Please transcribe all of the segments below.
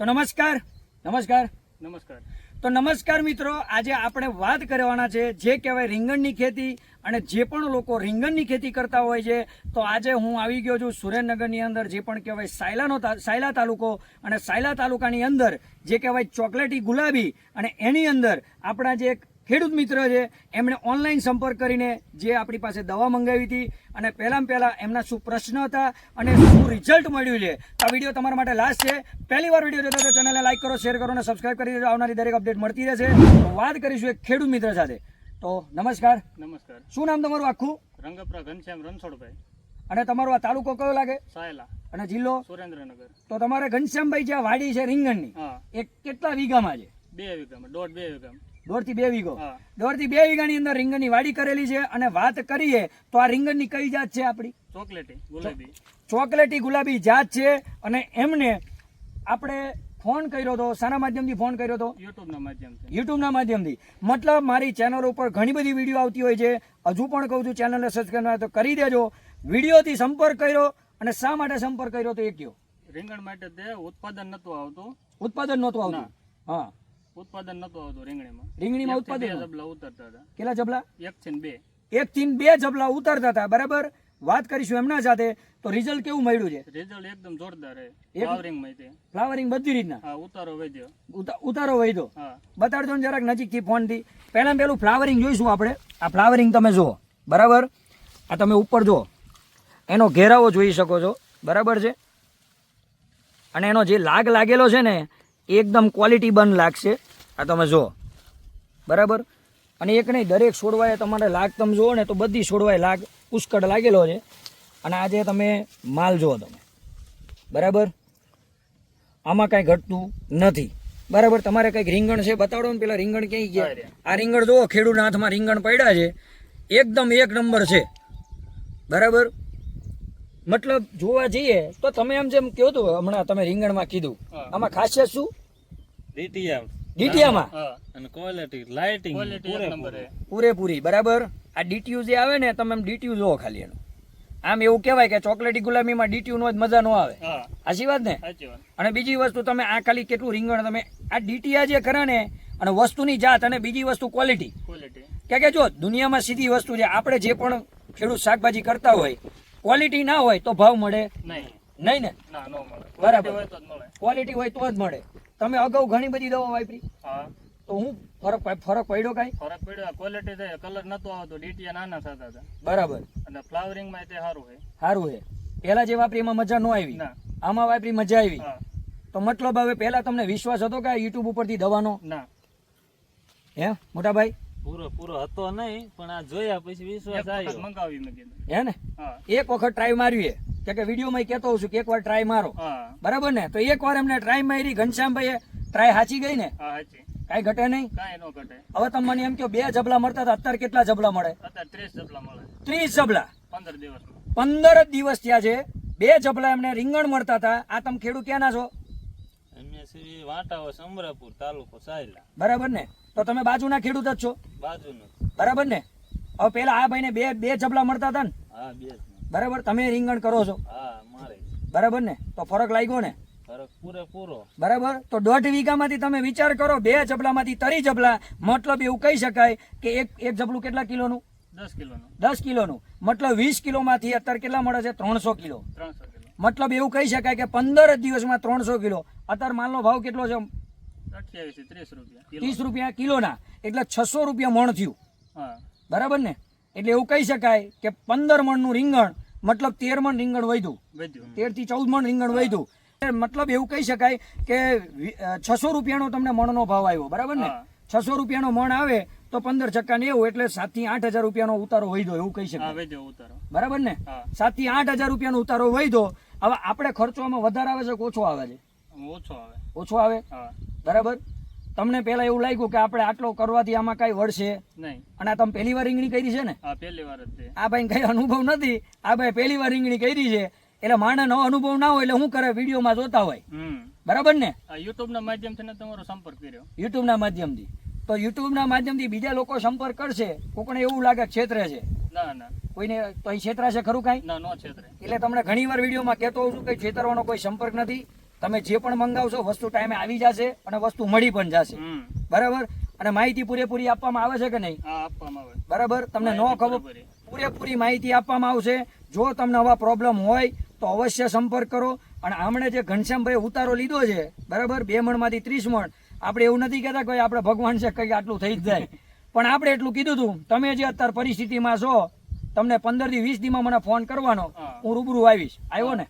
તો નમસ્કાર નમસ્કાર. નમસ્કાર. તો નમસ્કાર મિત્રો આજે આપણે વાત કરવાના છે જે કહેવાય રીંગણની ખેતી અને જે પણ લોકો રીંગણની ખેતી કરતા હોય છે તો આજે હું આવી ગયો છું સુરેન્દ્રનગરની અંદર જે પણ કહેવાય સાયલાનો સાયલા તાલુકો અને સાયલા તાલુકાની અંદર જે કહેવાય ચોકલેટી ગુલાબી અને એની અંદર આપણા જે એક ખેડૂત મિત્ર છે એમણે ઓનલાઈન સંપર્ક કરીને જે આપણી પાસે દવા મંગાવી હતી અને પહેલાં પહેલાં એમના શું પ્રશ્ન હતા અને શું રિઝલ્ટ મળ્યું છે આ વીડિયો તમારા માટે લાસ્ટ છે. પહેલી વાર વીડિયો જોતા તો ચેનલને લાઈક કરો શેર કરો અને સબસ્ક્રાઇબ કરી દેજો. આવનારી દરેક અપડેટ મળતી રહેશે. તો વાત કરીશું એક ખેડૂત મિત્ર સાથે. તો નમસ્કાર. નમસ્કાર. શું નામ તમારું આખું? રંગપરા ઘનશ્યામ રણછોડભાઈ. અને તમારો આ તાલુકો કયો લાગે? સાયલા. અને જિલ્લો? સુરેન્દ્રનગર. તો તમારે ઘનશ્યામભાઈ જે વાડી છે રીંગણની એ કેટલા વીઘામાં છે? બે વીઘામાં દોઢ બે વીઘામાં. દોઢથી બે વીઘો. દોઢથી બે વીઘાની અંદર રીંગણની વાડી કરેલી છે અને વાત કરીએ તો આ રીંગણની કઈ જાત છે આપણી? ચોકલેટી ગુલાબી. ચોકલેટી ગુલાબી જાત છે અને એમને આપણે ફોન કર્યો હતો શાના માધ્યમથી ફોન કર્યો હતો યુટ્યુબના માધ્યમથી. યુટ્યુબના માધ્યમથી. મતલબ મારી ચેનલ ઉપર ઘણી બધી વીડિયો આવતી હોય છે. હજુ પણ કહું છું ચેનલને સબસ્ક્રાઈબ તો કરી દેજો. વિડીયોથી સંપર્ક કર્યો અને શા માટે સંપર્ક કર્યો તો એ કયો? રીંગણ માટે તે ઉત્પાદન નહોતું આવતું. ઉત્પાદન નહોતું આવતું. હા. ઉત્પાદન નતો આવતું રીંગણીમાં. રીંગણીમાં ઉત્પાદન જબલા ઉતરતા હતા. કેટલા જબલા? એક થી બે. એક થી બે જબલા ઉતરતા હતા બરાબર? વાત કરીશું એમના સાથે તો રિઝલ્ટ કેવું મળ્યું છે? રિઝલ્ટ એકદમ જોરદાર છે. ફ્લાવરિંગમાં ફ્લાવરિંગ બધી રીતના? હા ઉતારો વૈદ્યો ઉતારો વૈદ્યો બતાડજો ને જરાક નજીકથી ફોનથી. પહેલા પેલું ફ્લાવરિંગ જોઈશું આપણે. આ ફ્લાવરિંગ તમે જુઓ. બરાબર? આ તમે ઉપર જુઓ. એનો ઘેરાવો જોઈ શકો છો. બરાબર છે? અને એનો જે લાગ લાગેલો છે ને એકદમ ક્વોલિટી બંધ લાગશે. આ તમે જુઓ. બરાબર? અને એક નહીં દરેક છોડવાએ તમારે લાગ તમે જુઓ ને તો બધી છોડવાએ લાગ પુષ્કળ લાગેલો છે. અને આજે તમે માલ જુઓ તમે. બરાબર? આમાં કાંઈ ઘટતું નથી. બરાબર? તમારે કંઈક રીંગણ છે બતાડો ને પેલા રીંગણ ક્યાંય ગયા? આ આ રીંગણ જુઓ ખેડૂતના હાથમાં રીંગણ પડ્યા છે. એકદમ એક નંબર છે. બરાબર? મતલબ જોવા જઈએ તો તમે એમ જેમ કહો તો હમણાં તમે રીંગણમાં કીધું. આમાં ખાસિયત શું? ડીટીએમ ડીટીયામાં? અને ક્વોલિટી લાઇટિંગ પૂરેપૂરી. બરાબર? આ ડીટીયુ જે આવે ને તમે એમ ડીટીયુ જોવો ખાલી એનું. આમ એવું કહેવાય કે ચોકલેટી ગુલામીમાં ડીટીયુ નો જ મજા નો આવે. હા. સાચી વાત ને? અને બીજી વસ્તુ તમે આ ખાલી કેટલું રીંગણ તમે આ ડીટીયા જે ખરા ને અને વસ્તુની જાત અને બીજી વસ્તુ ક્વોલિટી ક્વોલિટી કે કે જો દુનિયામાં સીધી વસ્તુ છે આપણે જે પણ ખેડૂત શાકભાજી કરતા હોય ક્વોલિટી ના હોય તો ભાવ મળે નહીં. નહીં ને? ના ન મળે. બરાબર. Quality હોય તો જ મળે. ક્વોલિટી હોય તો જ મળે. તમે અગાઉ ઘણી બધી દવા વાપરી. હા. તો હું ફરક ફરક પડ્યો કાંઈ? ફરક પડ્યો. ક્વોલિટી છે કલર નતો આવતો. ડીટીએ નાના થતા હતા. બરાબર. અને ફ્લાવરિંગમાં તે સારું છે. સારું છે. પહેલા જે વાપરી એમાં મજા ન આવી. ના. આમાં વાપરી મજા આવી. તો મતલબ હવે પહેલા તમને વિશ્વાસ હતો કે યુટ્યુબ ઉપરથી દવાનો? ના. હે મોટા ભાઈ પૂરો પૂરો હતો નહીં પણ આ જોયા પછી વિશ્વાસ વખત આવ્યો. મંગાવી મેં કીધું. હે ને? એક વખત ટ્રાય માર્યું છે કે કે વિડીયોમાં કહેતો હોઉં છું કે એકવાર ટ્રાય મારો. બરાબર ને? તો એકવાર એમને ટ્રાય મારી ઘનશ્યામભાઈએ ટ્રાય હાચી ગઈ ને? કઈ ઘટે નહીં? ન હવે તમે મને એમ કહો બે જબલા મળતા હતા અત્યારે કેટલા જબલા મળે? ત્રીસ જબલા મળે. ત્રીસ જબલા પંદર દિવસ પંદર જ દિવસ થયા છે. બે જબલા એમને રીંગણ મળતા હતા. આ તમે ખેડૂત ક્યાંના છો? અમે શ્રી વાટાવો સમરાપુર તાલુકો સાયલા. બરાબર ને? તો તમે બાજુના ખેડૂત જ છો? બાજુ બરાબર ને? હવે પેલા આ ભાઈને બે બે જબલા મળતા હતા ને? હા બે ને. બરાબર? તમે રીંગણ કરો છો. બરાબર ને? તો ફરક લાગ્યો ને? બરાબર? તો દોઢ વીઘામાંથી તમે વિચાર કરો બે જબલામાંથી તરી જબલા મતલબ એવું કહી શકાય કે એક એક જબલું કેટલા કિલોનું? દસ કિલોનું. દસ કિલોનું. મતલબ વીસ કિલોમાંથી અત્યારે કેટલા મળે છે? ત્રણસો કિલો. મતલબ એવું કહી શકાય કે પંદર દિવસમાં ત્રણસો કિલો. અત્યારે માલનો ભાવ કેટલો છે? ત્રીસ રૂપિયા કિલોના. એટલે છસો રૂપિયા મણ થયું. બરાબર ને? એટલે એવું કહી શકાય કે પંદર મણનું રીંગણ મતલબ તેર મણ રીંગણ વધ્યું. તેરથી ચૌદ મણ રીંગણ વધ્યું. મતલબ એવું કહી શકાય કે છસો રૂપિયાનો તમને મણનો ભાવ આવ્યો બરાબર ને. છસો રૂપિયાનો મણ આવે તો પંદર ચક્કા નેવું એટલે સાતથી આઠ હજાર રૂપિયાનો ઉતારો વધ્યો એવું કહી શકાય. બરાબર ને? સાતથી આઠ હજાર રૂપિયાનો ઉતારો વધ્યો. હવે આપણે ખર્ચો આમાં વધારે આવે છે કે ઓછો આવે છે? ઓછો આવે. ઓછો આવે? બરાબર? તમને પેલા એવું લાગ્યું કે આપણે આટલો કરવાથી આમાં કઈ વળશે? નહીં. અને તમે પહેલી વાર રીંગણી કરી છે ને? પહેલી વાર જ આ ભાઈ કઈ અનુભવ નથી. આ ભાઈ પહેલી વાર રીંગણી કરી છે. એટલે માણસ નવો અનુભવ ના હોય એટલે શું કરે? વિડીયોમાં જોતા હોય. બરાબર ને? યુટ્યુબના યુટ્યુબ ના માધ્યમથી ને તમારો સંપર્ક કર્યો. યુટ્યુબના માધ્યમથી. તો યુટ્યુબના માધ્યમથી બીજા લોકો સંપર્ક કરશે. કોકને એવું લાગે કે છે. ના ના. કોઈને તો એ છેતરાશે ખરું કાંઈ? ના નો ક્ષેત્ર એટલે તમને ઘણી વાર વિડીયોમાં કહેતો હોઉં છું કે છેતરવાનો કોઈ સંપર્ક નથી. તમે જે પણ મંગાવશો વસ્તુ ટાઈમે આવી જશે અને વસ્તુ મળી પણ જશે. બરાબર? અને માહિતી પૂરેપૂરી આપવામાં આવે છે કે નહીં? આપવામાં આવે. બરાબર? તમને ન ખબર? પૂરેપૂરી. માહિતી આપવામાં આવશે. જો તમને આવા પ્રોબ્લેમ હોય તો અવશ્ય સંપર્ક કરો. અને આમણે જે ઘનશ્યામભાઈ ઉતારો લીધો છે બરાબર? બે મણમાંથી ત્રીસ મણ. આપણે એવું નથી કહેતા કે આપણે ભગવાન છે કંઈક આટલું થઈ જ જાય. પણ આપણે એટલું કીધું હતું. તમે જે અત્યારે પરિસ્થિતિમાં છો તમને પંદરથી વીસ દીમાં મને ફોન કરવાનો હું. રૂબરૂ આવીશ. આવ્યો ને?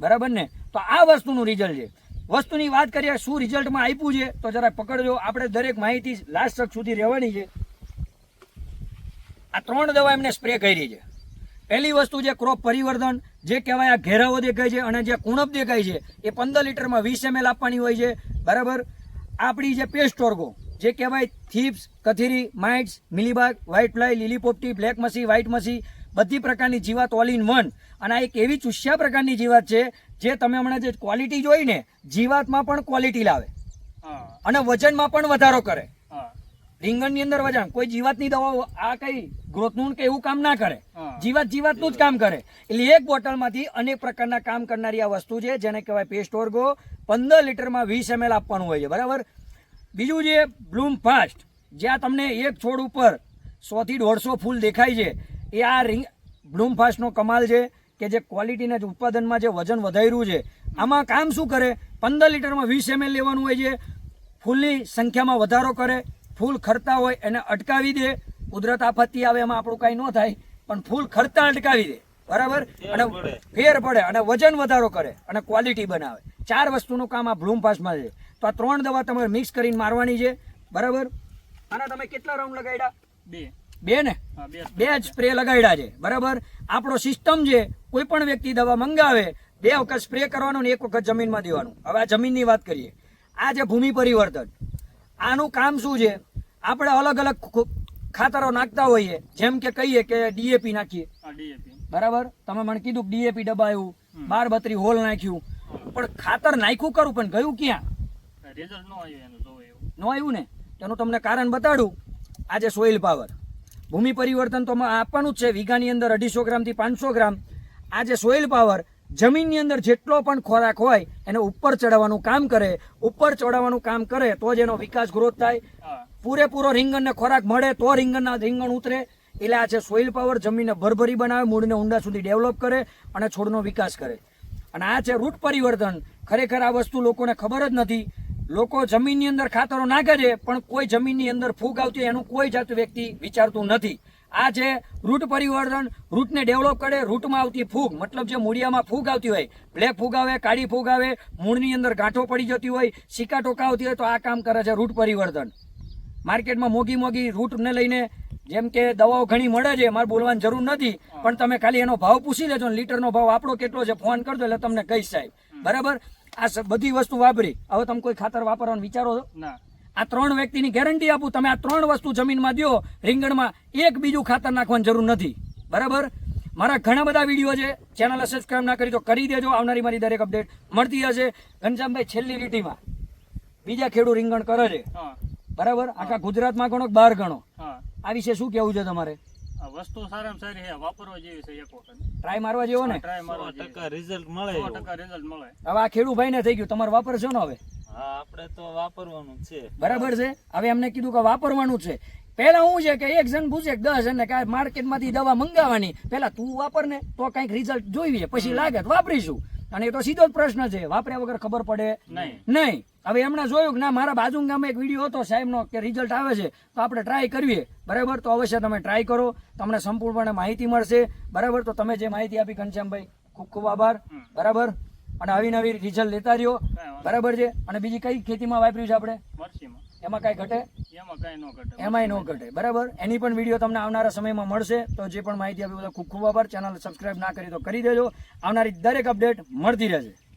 બરાબર ને? તો આ વસ્તુનું રિઝલ્ટ છે. વસ્તુની વાત કરીએ શું રિઝલ્ટમાં આપ્યું છે તો જરા પકડજો. આપણે દરેક માહિતી લાસ્ટ તક સુધી રહેવાની છે. આ ત્રણ દવા એમને સ્પ્રે કરી છે. પહેલી વસ્તુ છે ક્રોપ પરિવર્તન જે કહેવાય આ ઘેરાવો દેખાય છે અને જે કુણપ દેખાય છે એ પંદર લીટરમાં વીસ એમએલ આપવાની હોય છે. બરાબર? આપણી જે પેસ્ટ ઓર્ગો જે કહેવાય થીપ્સ કથીરી માઇટ્સ મિલીબાગ વ્હાઇટ ફ્લાય લીલી પોપટી બ્લેક મસી વ્હાઇટ મસી બધી પ્રકારની જીવાત ઓલ ઇન વન અને આ એક એવી ચુસ્યા પ્રકારની જીવાત છે જે તમે હમણાં જે ક્વોલિટી જોઈ ને જીવાતમાં પણ ક્વોલિટી લાવે. અને વજનમાં પણ વધારો કરે. રીંગણની અંદર વજન. કોઈ જીવાતની દવાઓ આ કઈ ગ્રોથનું કે એવું કામ ના કરે. જીવાત જીવાતનું જ કામ કરે. એટલે એક બોટલમાંથી અનેક પ્રકારના કામ કરનારી આ વસ્તુ છે જેને કહેવાય પેસ્ટ ઓર્ગો પંદર લીટરમાં વીસ એમએલ આપવાનું હોય છે. બરાબર? બીજું છે બ્લૂમ ફાસ્ટ જ્યાં તમને એક છોડ ઉપર સોથી દોઢસો ફૂલ દેખાય છે એ આ રિંગ બ્લૂમ ફાસ્ટનો કમાલ છે કે જે ક્વોલિટીના જ ઉત્પાદનમાં જે વજન વધાર્યું છે. આમાં કામ શું કરે? પંદર લીટરમાં વીસ એમએલ લેવાનું હોય છે. ફૂલની સંખ્યામાં વધારો કરે. ફૂલ ખરતા હોય એને અટકાવી દે. કુદરત આફતી આવે એમાં આપણું કાંઈ ન થાય પણ ફૂલ ખરતા અટકાવી દે. બરાબર? અને ફેર પડે અને વજન વધારો કરે અને ક્વોલિટી બનાવે. ચાર વસ્તુનું કામ આ બ્લૂમ પાસમાં છે. તો આ ત્રણ દવા તમારે મિક્સ કરીને મારવાની છે. બરાબર? આના તમે કેટલા રાઉન્ડ લગાડ્યા બે. બે ને? બે જ સ્પ્રે લગાડ્યા છે. બરાબર? આપણો સિસ્ટમ છે કોઈ પણ વ્યક્તિ દવા મંગાવે બે વખત સ્પ્રે કરવાનું ને એક વખત જમીનમાં દેવાનું. હવે આ જમીનની વાત કરીએ. આ જે ભૂમિ પરિવર્તન આનું કામ શું છે? આપણે અલગ અલગ ખાતરો નાખતા હોઈએ જેમ કે કહીએ કે ડીએપી નાખીએ. બરાબર? તમે મને કીધું કે ડીએપી દબાયું બાર બત્રી હોલ નાખ્યું. પણ ખાતર નાખ્યું કરું પણ ગયું ક્યાં? રિઝલ્ટ ન આવ્યું એનું જોવે એવું. ન આવ્યું ને? તેનું તમને કારણ બતાડું. આજે સોઇલ પાવર ભૂમિ પરિવર્તન તો આપવાનું જ છે. વીઘાની અંદર અઢીસો ગ્રામથી પાંચસો ગ્રામ. આજે સોઇલ પાવર જમીનની અંદર જેટલો પણ ખોરાક હોય એને ઉપર ચડાવવાનું કામ કરે. ઉપર ચડાવવાનું કામ કરે તો જ એનો વિકાસ ગ્રોથ થાય. પૂરેપૂરો રીંગણને ખોરાક મળે તો રીંગણના રીંગણ ઉતરે. એટલે આ છે સોઇલ પાવર જમીનને ભરભરી બનાવે મૂળને ઊંડા સુધી ડેવલપ કરે અને છોડનો વિકાસ કરે. અને આ છે રૂટ પરિવર્તન. ખરેખર આ વસ્તુ લોકોને ખબર જ નથી લોકો જમીનની અંદર ખાતરો નાખે છે પણ કોઈ જમીનની અંદર ફૂગ આવતી એનું કોઈ જાત વ્યક્તિ વિચારતું નથી. આ જે રૂટ પરિવર્તન, રૂટને ડેવલપ કરે, રૂટમાં આવતી ફૂગ, મતલબ જે મૂળિયામાં ફૂગ આવતી હોય, બ્લેક ફૂગ આવે, કાળી ફૂગ આવે, મૂળની અંદર ગાંઠો પડી જતી હોય, સિક્કા ટોકા આવતી હોય, તો આ કામ કરે છે રૂટ પરિવર્તન. માર્કેટમાં મોંઘી મોગી રૂટને લઈને જેમ કે દવાઓ ઘણી મળે છે, મારે બોલવાની જરૂર નથી, પણ તમે ખાલી એનો ભાવ પૂછી લેજો લીટરનો ભાવ આપણો કેટલો છે, ફોન કરજો એટલે તમને કહીશ સાહેબ. બરાબર? આ બધી વસ્તુ વાપરી. હવે તમે કોઈ ખાતર વાપરવાનું વિચારો છો? ના. આ ત્રણ વ્યક્તિની ગેરંટી આપું. તમે આ ત્રણ વસ્તુ જમીનમાં દો રીંગણમાં એક બીજું ખાતર નાખવાની જરૂર નથી. બરાબર? મારા ઘણા બધા વીડિયો છે. ચેનલ સબસ્ક્રાઇબ ના કરી તો કરી દેજો. આવનારી મારી દરેક અપડેટ મળતી હશે. ઘનશ્યામભાઈ છેલ્લી લીટીમાં. બીજા ખેડૂત રીંગણ કરે છે. બરાબર? આખા ગુજરાતમાં ગણો બાર ગણો? આ વિશે શું કેવું છે તમારે? વસ્તુ સારામાં સારી છે વાપરવા જેવી છે એક વખત. ટ્રાય મારવા જેવો ને? ટ્રાય મારવા ટકા રિઝલ્ટ મળે સો ટકા રિઝલ્ટ મળે. હવે આ ખેડૂ ભાઈ ને થઈ ગયું. તમારે વાપરશો ને હવે? હા આપણે તો વાપરવાનું છે. બરાબર છે? હવે એમને કીધું કે વાપરવાનું છે. પેલા હું છે કે એક જણ પૂછે દસ જણ કે માર્કેટમાંથી દવા મંગાવવાની. પેલા તું વાપર ને તો કંઈક રિઝલ્ટ જોઈએ પછી લાગે તો વાપરીશું. અને એ તો સીધો જ પ્રશ્ન છે. વાપર્યા વગર ખબર પડે નહીં. હવે એમણે જોયું કે ના મારા બાજુ ગામે એક વીડિયો હતો સાહેબનો કે રિઝલ્ટ આવે છે તો આપણે ટ્રાય કરીએ. બરાબર? તો અવશ્ય તમે ટ્રાય કરો. તમને સંપૂર્ણપણે માહિતી મળશે. બરાબર? તો તમે જે માહિતી આપી ઘનશ્યામભાઈ ખૂબ ખૂબ આભાર. બરાબર? અને આવી નવી રિઝલ્ટ લેતા રહ્યો. બરાબર છે? અને બીજી કઈ ખેતીમાં વાપર્યું છે આપણે? એમાં કાંઈ ઘટે? એમાં કાંઈ ન ઘટે એમાંય ન ઘટે બરાબર? એની પણ વીડિયો તમને આવનારા સમયમાં મળશે. તો જે પણ માહિતી આપી બધા ખૂબ ખૂબ આભાર. ચેનલ સબસ્ક્રાઈબ ના કરી તો કરી દેજો. આવનારી દરેક અપડેટ મળતી રહેશે.